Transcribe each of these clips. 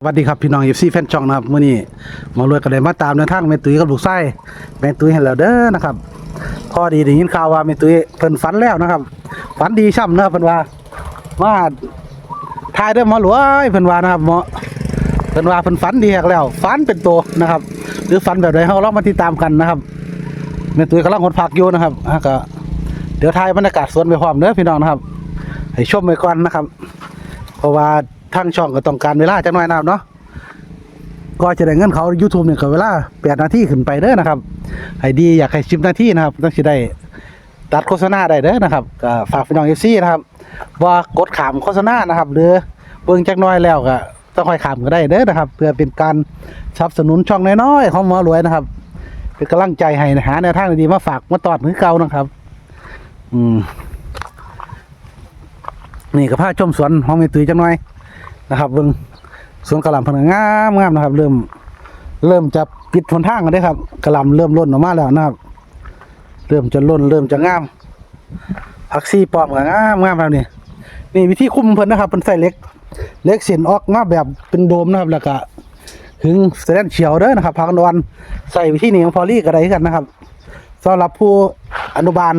สวัสดีครับพี่น้องเอฟซีแฟนช่องนะครับมื้อนี้มารวยกันเลยมาตามในวทางแม่ตุ้ยกับลูกไส้แม่ตุ้ยเห็นแล้วเด้อนะครับพอดีได้ยินข่าวว่าแม่ตุ้ยเพิ่นฝันแล้วนะครับฝันดีช่ำเนอะเพิ่นว่ามาทายเด้อหมอหลวยเพิ่นว่านะครับหมอเพิ่นว่าเพิ่นฝันดีฮักแล้วฝันเป็นตัวนะครับ หรือฝันแบบใดเฮาลองมาติดตามกันนะครับแม่ตุ้ยกำลังหดผักอยู่นะครับอะก็เดี๋ยวถ่ายบรรยากาศสวนไปพร้อมเด้อพี่น้องนะครับ ให้ชมไปก่อนนะครับ เพราะว่า ทางช่องก็ต้องการเวลาจักหน่อยนะครับเนาะก็จะได้เงินเขา YouTube เนี่ยก็เวลา8นาทีขึ้นไปเด้อนะครับให้ดีอยากให้10นาทีนะครับต้องสิได้ตัดโฆษณาได้เด้อนะครับก็ฝากพี่น้อง FC นะครับว่ากดขามโฆษณานะครับหรือเบิ่งจักน้อยแล้วก็ต้องค่อยขามก็ได้เด้อนะครับ เพื่อเป็นการสนับสนุนช่องน้อยๆของหมอรวยนะครับเป็นกำลังใจให้หาแนวทางดีๆมาฝากมาตอดมือเก่านะครับ อืมนี่ก็พาชมสวนห้องเมตุยจังหน่อย นะครับเบิ่งสวนกระหล่ำพนนะงามงามนะครับ เริ่มเริ่มจะปิดทนทางกันได้ครับกระหล่ำเริ่มล้นออกมาแล้วนะครับ เริ่มจะล้นเริ่มจะงามผักซีปอมก็งามงามแล้วนี่นี่วิธีคุมเพิ่นนะครับเป็นใส่เล็ก เล็กเส้นออกมาแบบเป็นโดมนะครับแล้วก็ถึงแสดงเฉียวเด้อนะครับผักนอนใส่วิธีนี้ของพอลี่ก็ได้กันนะครับสำหรับผู้อนุบาล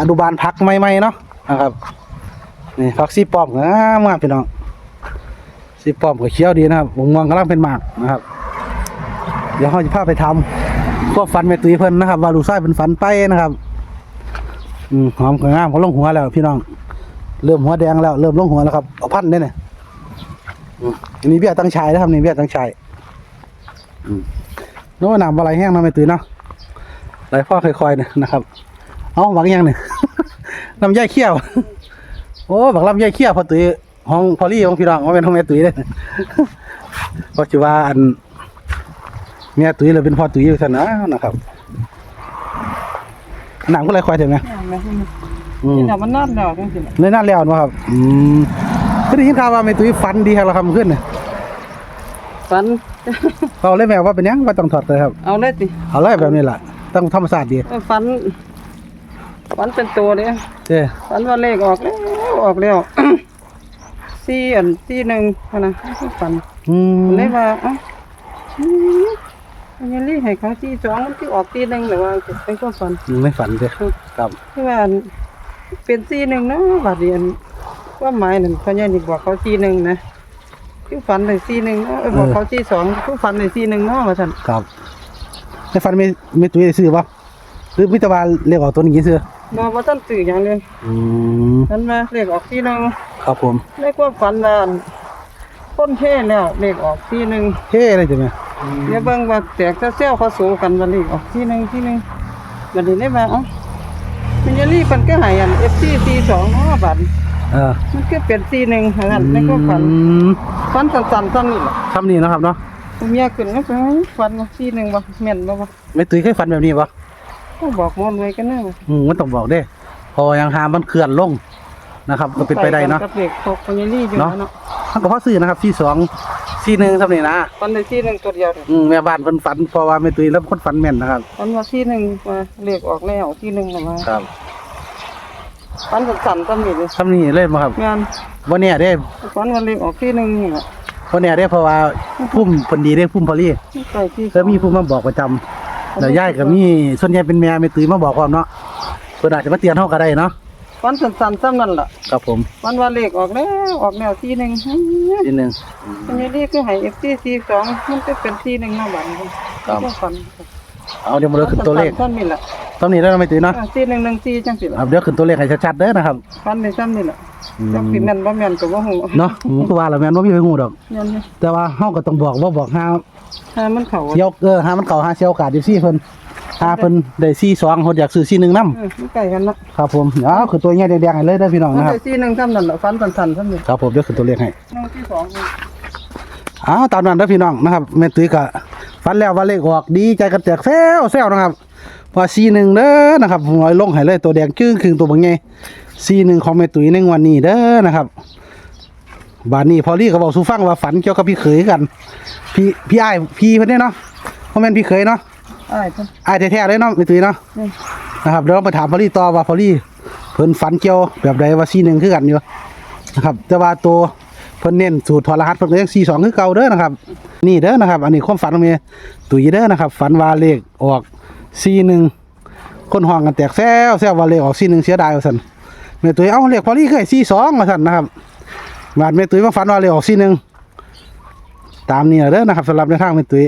อนุบาลพักใหม่ๆเนาะนะครับนี่ผักซีปอมงามงามพี่น้อง ซีปอมก็เคี้ยวดีนะครับวงม่วงกำลังเป็นหมากนะครับ เดี๋ยวเขาจะพาไปทำพวกฟันแม่ตุ้ยเพิ่นนะครับ ว่าลูกไส้เป็นฟันไปนะครับ อืมหอมก็งามเขาลงหัวแล้วพี่น้อง เริ่มหัวแดงแล้ว เริ่มลงหัวแล้วครับเอาพันได้เนี่ยอืมอันนี้เบี้ยตั้งชายนะครับนี่เบี้ยตั้งชายอืมโน้น้ำอะไรแห้งนาะแม่ตุ้ยเนาะไหลพ่อค่อยๆเนี่ยนะครับ เอาหวังยังเนี่ยน้ำย่ายเขี้ยว โอ้บักลำไยเขี้ยวพอตุ้ย ห้องพอลี่ของพี่น้องว่าเป็นห้องแม่ตุ้ยเด้เพราะจะว่าอันแม่ตุ้ยเลยเป็นพ่อตุ้ยอยู่ซั่นนะนะครับหนังก็เลยควายใช่ไหมอย่างนั้นอืมนี่น่ะมันนั่นแล้วจังซี่น่ะเลยน่าแล้วนะครับ อืมคือได้ยินข่าวว่าแม่ตุ้ยฟันดีครับเราทำขึ้นน่ะฝันเราเลยแม่ว่าเป็นหยังว่าต้องถอดเลยครับ เอาเลยติเอาเลยแบบนี้ล่ะต้องธรรมศาสตร์ดีเออฝันฝันเป็นตัวเด้เจ้ฝันว่าเลขออกแล้วออกแล้ว สี่อันสี่หนึ่งพะนะฝันอืมเลยว่าเอ้าอืมอันนี้รีให้เขาสี่สองมันที่ออกสี่หนึ่งหรือว่าเป็นความฝันไม่ฝันเจ้ครับ ที่ว่าอันเป็นสี่หนึ่งเนาะบาดเรียนว่าหมายนั่นพญานี่บอกเขาสี่หนึ่งนะคือฝันเลยสี่หนึ่งเนาะเออบอกเขาสี่สองคือฝันเลยสี่หนึ่งเนาะว่าฉันครับในฝันไม่ไม่ตุ้ยได้ซื้อป่ะหรือมิตรบาลเรียกออกตัวนี้ซื้อ บอกว่าท่านสื่ออย่างเดียวอืมนั้นมาเลขออกที่หนึ่งครับผมในความฝันว่าต้นเท่แล้วเลขออกที่หนึ่งเฮ้อะไรจ้ะแม่เดี๋ยวเบิ่งว่าแตกเซี่ยวเขาสู้กันวันเลขออกที่หนึ่งที่หนึ่งบัดนี้ได้มาเอ้ามันจะรีบมันก็หายอัน FC 42เนาะบัดเออมันก็เป็น41หั่นนั้นในความฝันอืมฝันสั้นๆซ้ำนี่แหละทำนี่เนาะครับเนาะผมอยากขึ้นก็ฝันว่า41บ่แม่นบ่บ่ไม่ตุ้ยเคยฝันแบบนี้ปะ เขาบอกมอนไว้กันแน่อืมมันต้องบอกเด้ พอยังหามันเคลื่อนลงนะครับ ก็เป็นไปได้เนาะกับเลขตกมันจะรีอยู่เนาะเนาะมันก็พอซื้อนะครับที่สองที่หนึ่งทำนี่นะฝันได้ที่หนึ่งตัวเดียวนี่อืมแม่บ้านเพิ่นฝันเพราะว่าไม่ตุ้ยแล้วคนฝันแม่นนะครับฝันว่าที่หนึ่งว่าเลขออกแล้วที่หนึ่งน่ะว่าครับฝันสั้นๆซ้ำนี่เลยทำนี่เลยมาครับงานวันนี้เด้ฝันว่าเลขออกที่หนึ่งนี่แหละวันนี้เด้เพราะว่าพุ่มเพิ่นดีเด้พุ่มพอลี่ใส่ที่เคยมีผู้มาบอกประจำ แล้วยายก็มีส่วนใหญ่เป็นแม่ไม่ตุ้ยมาบอกความเนาะเพิ่นอาจจะมาเตือนเฮาก็ได้เนาะฝันสั้นๆซ้ำนั่นแหละครับผมฝันว่าเลขออกแล้วออกแล้วที่หนึ่งทีหนึง มันยังเลขก็ให้เอฟซีซีสองมันก็เป็นที่หนึ่งหน้าบันครับก็ฝันเอาเดี๋ยวมาเลือกขึ้นตัวเลขซ้ำนี่แหละตอนนี้แล้วไม่ตุ้ยเนาะที่หนึ่งหนึ่งที่จังสิคละรับเดี๋ยวขึ้นตัวเลขให้ชัดๆเด้อนะครับฝันในซ้ำนี่แหละอืมจักสิแม่นบ่แม่นก็บ่ฮู้เนาะผมก็ว่าแล้วแม่นว่ามีไปฮู้ดอกยันนี่แต่ว่าเฮาก็ต้องบอกว่าบอกหา ถ้ามันเข้าเที่ยวเออหามันเก่าหาเที่ยวโอกาสอยู่ซี่เพิ่นหาเพิ่นได้ซี่สองเฮาอยากซื้อซี่หนึงนํเออมันใกล้กันเนาะครับผมเอาคือตัวใหญ่แดงๆให้เลยเด้อพี่น้องมันนะครับได้ที่หนึ่งซ้ำนั่นแหละฝันสั้นๆซ้ำนี่ครับผมเดี๋ยวขึ้นตัวเลขให้ หนึ่งที่สองอ้าวตามนั้นเด้อพี่น้องนะครับแม่ตุ้ยก็ฟันแล้วว่าเลขออกดีใจกันแตกแซวแซวนะครับพอซี่หนึ่งเด้อนะครับผมเอาลงให้เลยตัวแดงจึ้งคือตัวบางใหญ่ซี่หนึ่งของแม่ตุ้ยในวันนี้เด้อนะครับ บานนี้พอลี่ก็บอกสู่ฟังว่าฝันเกี่ยวกับพี่เขยกัน พี่พี่อ้ายพี่เพิ่นเนี่ยเนาะเพราะแม่นพี่เขยเนาะอ้ายเพิ่นอ้ายแท้ๆเลยเนาะแม่ตุ้ยเนาะนี่นะครับเดี๋ยวเราไปถามพอลี่ต่อว่าพอลี่เพิ่นฝันเกี่ยวแบบใดว่าซี่หนึ่งคือกันอยู่นะครับแต่ว่าตัวพิ่นเน้นสูตรถอดรหัสเพิ่นก็ยังสี่สองคือเก่าเด้อนะครับ นี่เด้อนะครับ อันนี้ความฝันของเมียตุ๋ยเด้อนะครับ ฝันว่าเลขออกสี่หนึ่งคนห้องกันแตกแซวแซวว่าเลขออกสี่หนึ่งเสียดายว่าซั่นแม่ตุ๋ยเอ้าเลขพอลี่เคยสี่สองว่าซั่นนะครับ บาดแม่ตุ๋ยมาฝันว่าเลขออกสี่หนึ่งตามนี้เด้อนะครับสำหรับในทางแม่ตุ๋ย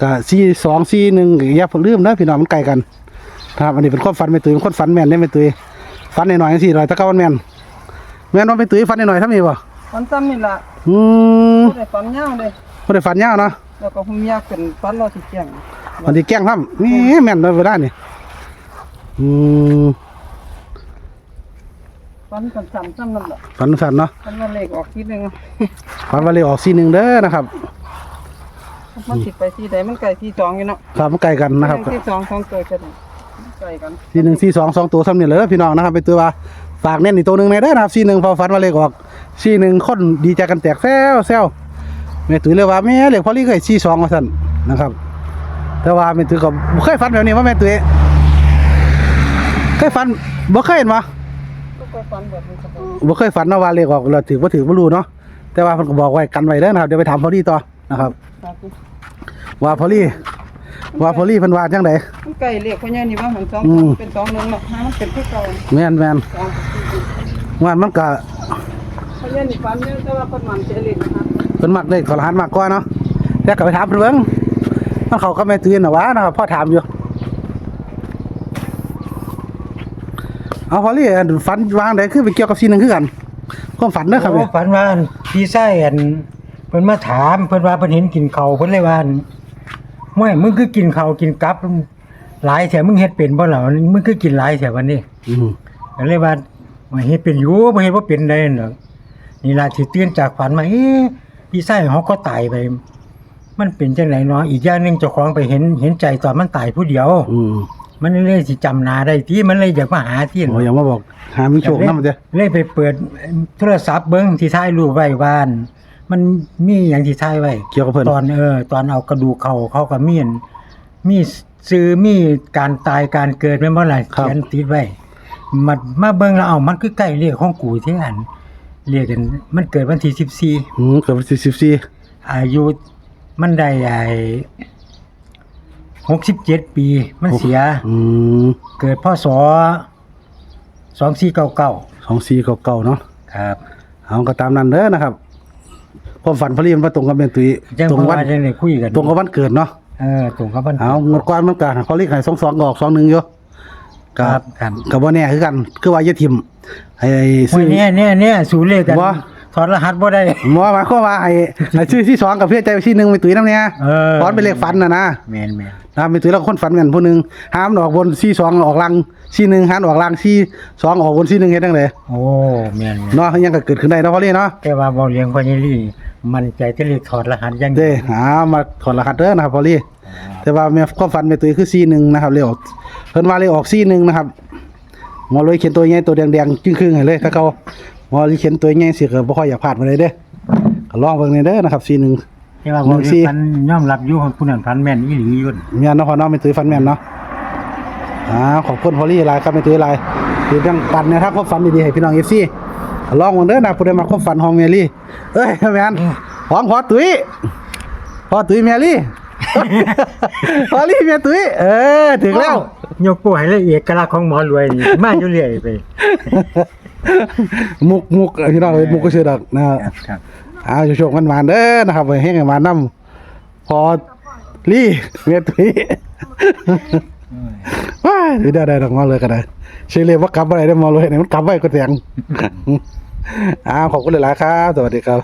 ก็สี่สองสี่หนึ่งอย่าเพิ่งลืมนะพี่น้องมันไกลกันนะครับอันนี้เป็นความฝันแม่ตุ๋ยเป็นคนฝันแม่นเด้แม่ตุ๋ยฝันหน่อยๆจังซี่หน่อยตะเกามันแม่นแม่นว่าแม่ตุ๋ยฝันหน่อยๆทำนี่บ่ฟันซ้ำนี่ล่ะอืมบ่ได้ฟันยาวเลยบ่ได้ฝันยาวเนาะแล้วก็หุ่มยาวขึ้นฟันรอสิแจ้งวันที่แกล้งทำนี่แม่นเลยเวลานี่อืม ฟันกันซ้ำซ้ำนั่นล่ะฝันสั่นเนาะฟันว่าเลขออกทีหนึงฝันว่าเลยออกซีหนึ่งเด้อนะครับ มันสิไปที่ใดมันไกลที่สองอยู่เนาะครับมันไกลกันนะครับที่สองสองตัวกันไกลกันซีหนึ่งซีสองสองตัวซ้ำนี่เลยเด้อพี่น้องนะครับไปตัวว่าฝากเน้นอีกตัวหนึ่งในเด้อนะครับซีหนึ่งพอฝันว่าเลขออกซีหนึ่งคนดีใจกันแตกแซวแซวแม่ตุ้ยเลยว่าแม่เลขพอลี่เคยซีสองมาสั่นนะครับ แต่ว่าแม่ตุ้ยก็บ่เคยฝันแบบนี้ว่าแม่ตุ้ยเคยฝันบ่เคยเห็นวะ ก็ก็ฟันแบบนี้ครับบ่เคยฝันเนาะว่าเลขออกเราถือบ่ถือบ่รู้เนาะแต่ว่าเพิ่นก็บอกไว้กันไว้เด้อนะครับเดี๋ยวไปถามพอลี่ต่อนะครับ ครับว่าพอลี่ว่าพอลี่เพิ่นว่าจังได มันไกลเลขเพราะเนี่ยนี่ว่ามันสองอืม เป็นสองหนึงเนาะหามันเป็นที่เก่าแม่นแม่นสองว่ามันก็เพราะเนี่ยนี่ฟันเนี่ยแต่ว่าคนมันเจริญนะครับเพิ่นมักเลขขอรหัสมากกว่าเนาะแต่ก็ไปถามเพิ่นเบิ่งมันเขาก็แม่ตื่นน่ะว่านะครับพ่อถามอยู่ เอาพอลี่อันฝันวางได้คือไปเกี่ยวกับสิ่งหนึงคือกันความฝันเด้อครับโอ้เนี่ยฝันว่าพี่ไส้อันเพิ่นมาถามเพิ่นว่าเพิ่นเห็นกินข้าวเพิ่นเลยว่าอั่นม่วยมึงคือกินข้าวกินกับหลายแถมึงเฮ็ดเป็นบ่ล่ะมึงคือกินหลายแถวันนี้อืมก็เลยว่าว่าเฮ็ดเป็นอยู่บ่เฮ็ดบ่เป็นได้ดอกนี่ล่ะสิตื่นจากฝันมาเอ๊ะพี่ไส้เขาก็ตายไป มันเป็นจังไดเนาะอีกอย่างหนึงเจ้าของไปเห็นเห็นใจตอนมันตายผู้เดียว อืม มันเลยสิจำหน้าได้ที่มันเลยอยากมาหาที่โอ้ยังมาบอกหามีโชคนำมันเด้อเลยไปเปิดโทรศัพท์เบิ้งที่ถ่ายรูปไว้บ้าน มันมีอย่างที่ถ่ายไว้เกี่ยวกับเพิ่นตอนเออตอนเอากระดูกเขาเขาก็มีอันมีซื้อมีการตายการเกิดแม่นบ่ล่ะครับเขียนติดไว้มามาเบิ่งแล้วเอามันคือใกล้เลขของกูที่อันเรียกกันมันเกิดวันที่อืมเกือบ44 14อายุมันได้ไอ้ 67ปีมันเสีย อืมเกิดพศ2499 2499เนาะครับเอาก็ตามนั้นเด้อนะครับความฝันพอลี่มันมาตรงกับแม่ตุ้ยจังตรงเพราะวันว่าจังได้คุยกันตรงกับวันเกิดเนาะเออตรงกับวันเอาเงินกวนมันก็เขาเรียกให้สองสองออกสองหนึ่งอยู่คกัรับบครับกับว่าแน่คือกันคือว่าอย่าทิมให้โอ้ซื้ยอ เนี่ยเนี่ยเนี่ยสูเลขกันบ่ ถอดรหัสบ่ได้ หมอหมายความว่าให้ให้ชื่อที่สองกับเพื่อใจไปที่หนึ่งไปตุ้ยน้ำเนี่ยเออ ตอนเป็นเลขฝันนะนะแม่นแม่น นะไปตุ้ยแล้วก็คนฝันกันผู้หนึ่งห้ามออกบนซี่สองออกลังซี่หนึ่งห้ามออกลังซี่สองออกบนซี่หนึ่งเฮ็ดจังไดโอ้แม่นแม่นเนาะยังก็เกิดขึ้นได้เนาะพอลี่เนาะแต่ว่าบ่เลี้ยงพ่อใหญ่ลี่มันใจที่เลขถอดรหัสอยังเด้หามาถอดรหัสเด้อนะครับพอลี่แต่ว่าแม่ความฝันแม่ตุ้ยคือซี่หนึ่งนะครับเลขออกเพิ่นว่าเลขออกซี่หนึ่งนะครับหมอเลยเขียนตัวใหญ่ตัวแดงๆจึ้งครึ่งให้เลยถ้าเขาหมอเลยเขียนตัวใหญ่สิก็บ่ค่อยอยากพลาดมาเลยเด้อก็ลองเบิ่งนี่เด้อนะครับซีหนึ่ง แต่ว่าบ่หนึ่งสี่เลี้ยงพันยอมรับอยู่ของผู้นั้นพันแม่นอีหลีอยู่มีอันเนาะพอเนาะไม่ตื้อฟันแม่นเนาะอ่าขอบคุณพอลี่หลายครับไม่ตื้อหลายคือจังปันนะครับความฝันดีๆให้พี่น้อง FC ลองเบิ่งเด้อนะผู้ใดมาความฝันของเมลี่เอ้ยแม่นของพอตุ้ยพอตุ้ยเมลี่ พอลี่เมียตุ้ยเออถึงแล้ว ยกผู้ให้ละเอียดกลักษณ์ของหมอรวยนี่มาอยู่เรื่อยไปมุกมุกพี่น้องเอ้ยมุกก็ชื่อดอกนะครับครับ เอาโชคๆกันมาเด้อนะครับไปให้กันมานำพอลี่เมียตุ้ยว้ายหรือได้ได้ดอกมาเลยก็ได้เชื่อเลยว่ากลับอะไรได้มาเลยเนี่ยมันกลับไว้ก็เสียงอ้าวขอบคุณหลายๆครับ สวัสดีครับ